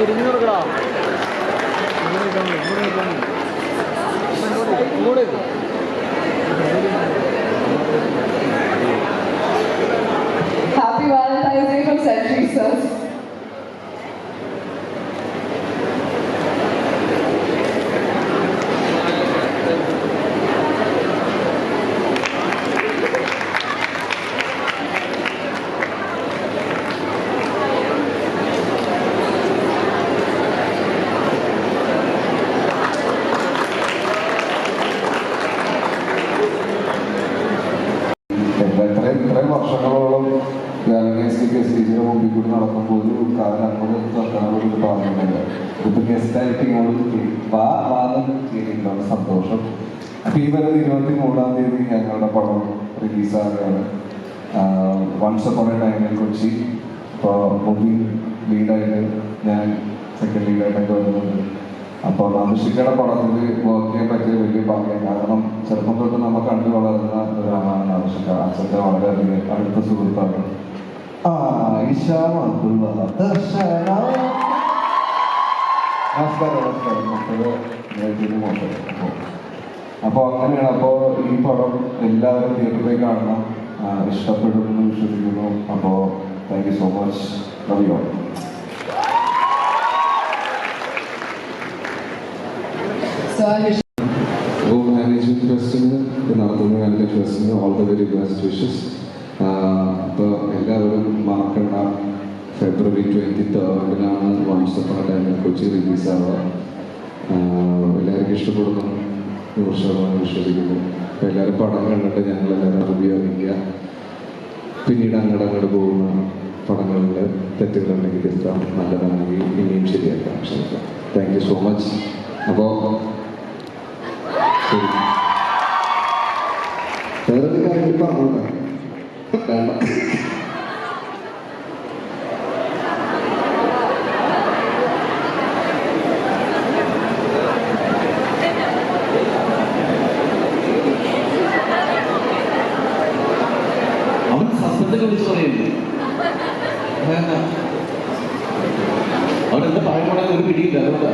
തിരിഞ്ഞു കൊടുക്കടാ ഇങ്ങോട്ട് Happy Valentine's Day from Century Sir. ഗാലനൈസ്റ്റിക് സ്റ്റേജിന് മുമ്പിൽ കൂടി നടക്കുമ്പോൾ ഒരു കാലം അങ്ങോട്ട് തുറക്കാനോട് പറഞ്ഞിട്ടുണ്ട് ഇപ്പൊ ഗസ്റ്റായിട്ട് ഇങ്ങോട്ട് വാ വാദം ചെയ്തിട്ടുള്ള സന്തോഷം. അപ്പൊ ഈ വരുന്ന ഇരുപത്തി മൂന്നാം തീയതി ഞങ്ങളുടെ പടം റിലീസാകുകയാണ് വൺസ് അപ്പോൺ എ ടൈമിൽ കൊച്ചി. ഇപ്പോൾ മുമ്പിൽ ലീഡായിട്ട് ഞാൻ സെക്കൻഡ് ലീഡായിട്ടൊക്കെ വരുന്നുണ്ട്. അപ്പോൾ നന്ദിഷിക്കയുടെ പടത്തിൽ വർക്ക് ചെയ്യാൻ പറ്റിയ വലിയ ഭാഗ്യം. കാരണം ചെറുപ്പം തൊട്ട് നമ്മൾ കണ്ടു വളർന്ന ഒരാളാണ് നന്ദിഷിക്ക അച്ഛന്റെ വളരെയധികം അടുത്ത സുഹൃത്താണ്. ആ ഇഷാം അബ്ദുള്ള ദർശനം. നമസ്കാരം നമസ്കാരം. മക്കൾ മോശം. അപ്പോൾ അപ്പോൾ അങ്ങനെയാണ്. അപ്പോൾ ഈ പടം എല്ലാവരും തിയേറ്ററിൽ കാണണം. ഇഷ്ടപ്പെടുമെന്ന് വിശ്വസിക്കുന്നു. അപ്പോൾ thank you so much love you നടത്തുന്ന management ട്രസ്റ്റിന് all the very best wishes എല്ലാവരും മറക്കണ്ട ഫെബ്രുവരി ട്വന്റി തേർഡിനാണ് വൺസ് അപ്പോൺ ടൈമിൽ കൊച്ചി റിലീസ് ആവുക. എല്ലാവർക്കും ഇഷ്ടപ്പെടുന്നു. നൂറ് ശതമാനം വിശ്വസിക്കുന്നു. അപ്പോൾ എല്ലാവരും പടം കണ്ടിട്ട് ഞങ്ങളെല്ലാവരും ഉപയോഗിക്കുക പിന്നീട് അങ്ങോട്ട് അങ്ങോട്ട് പോകുന്ന പടങ്ങളിൽ തെറ്റുകളുണ്ടെങ്കിൽ തിരുത്താം. നല്ലതാണെങ്കിൽ ഇനിയും ശരിയാക്കാം ശ്രമിക്കാം. താങ്ക് യു സോ മച്ച് അപ്പോൾ ശരി. വേറൊരു കാര്യം പറഞ്ഞോട്ടെ വേണ്ട. സസ്പെൻഡ് വിളിച്ചു വേണ്ട അവൻ എന്താ പറയുമ്പോൾ ഒരു പിടിയില്ല അതുകൊണ്ടാ.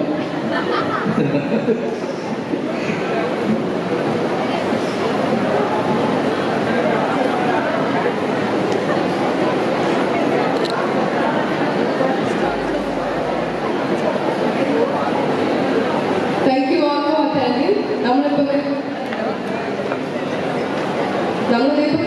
നമ്മളിപ്പോ you